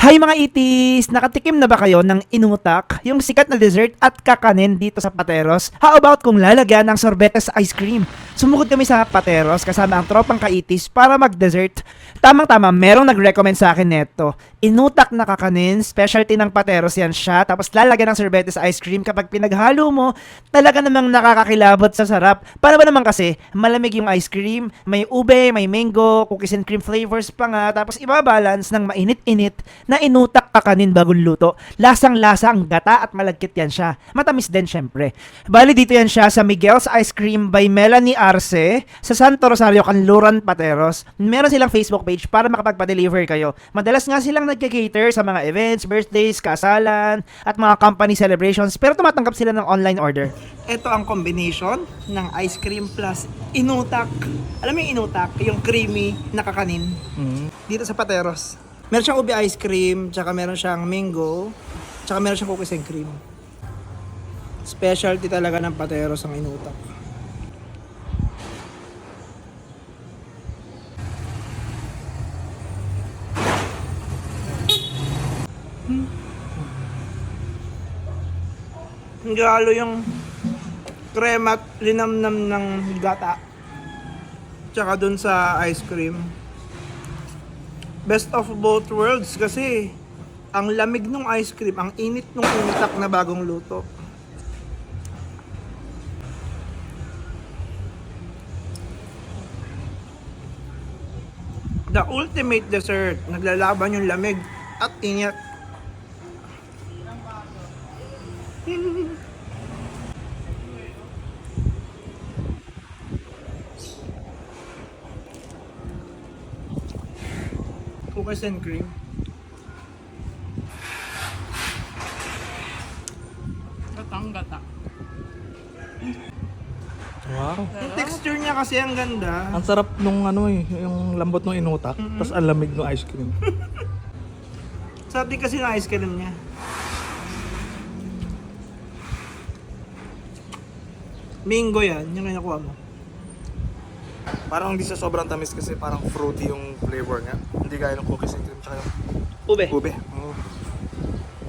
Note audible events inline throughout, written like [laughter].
Hi mga itis! Nakatikim na ba kayo ng inutak, yung sikat na dessert at kakanin dito sa Pateros? How about kung lalagyan ng sorbetes ice cream? Sumugod kami sa Pateros kasama ang tropang kaitis para mag-dessert. Tamang-tama, merong nag-recommend sa akin neto. Inutak na kakanin, specialty ng Pateros yan siya, tapos lalagyan ng sorbetes ice cream kapag pinaghalo mo, talaga namang nakakakilabot sa sarap. Para ba naman kasi, malamig yung ice cream, may ube, may mango, cookies and cream flavors pa nga, tapos ibabalance ng mainit-init na inutak kakanin bagong luto. Lasang-lasa ang gata at malagkit yan siya. Matamis din syempre. Bali dito yan siya sa Miguel's Ice Cream by Melanie Arce sa Santo Rosario, Canluran, Pateros. Meron silang Facebook page para makapagpa-deliver kayo. Madalas nga silang nagka-cater sa mga events, birthdays, kasalan, at mga company celebrations pero tumatanggap sila ng online order. Ito ang combination ng ice cream plus inutak. Alam mo yung inutak? Yung creamy na kakanin dito sa Pateros. Meron siyang ube ice cream, tsaka meron siyang mango, tsaka meron siyang cookies and cream. Specialty talaga ng Pateros ang inutak. Hmm. Halo yung crema at linamnam ng gata. Tsaka dun sa ice cream best of both worlds kasi ang lamig ng ice cream, ang init ng utak na bagong luto. The ultimate dessert, naglalaban yung lamig at init. Cookies and cream. Gatang gata. Wow. Yung texture niya kasi ang ganda. Ang sarap nung ano eh, yung lambot ng inutak, tapos ang lamig ng ice cream. [laughs] Sarap din kasi ng ice cream niya. Mango yan, yung nakuha mo. parang hindi siya sobrang tamis kasi parang fruity yung flavor niya. Hindi gaya ng cookies and cream tsaka yung Ube. ube. Oh.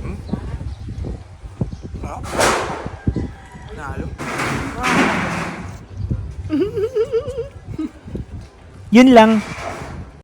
Hmm? Ah. Nalo. Yun lang.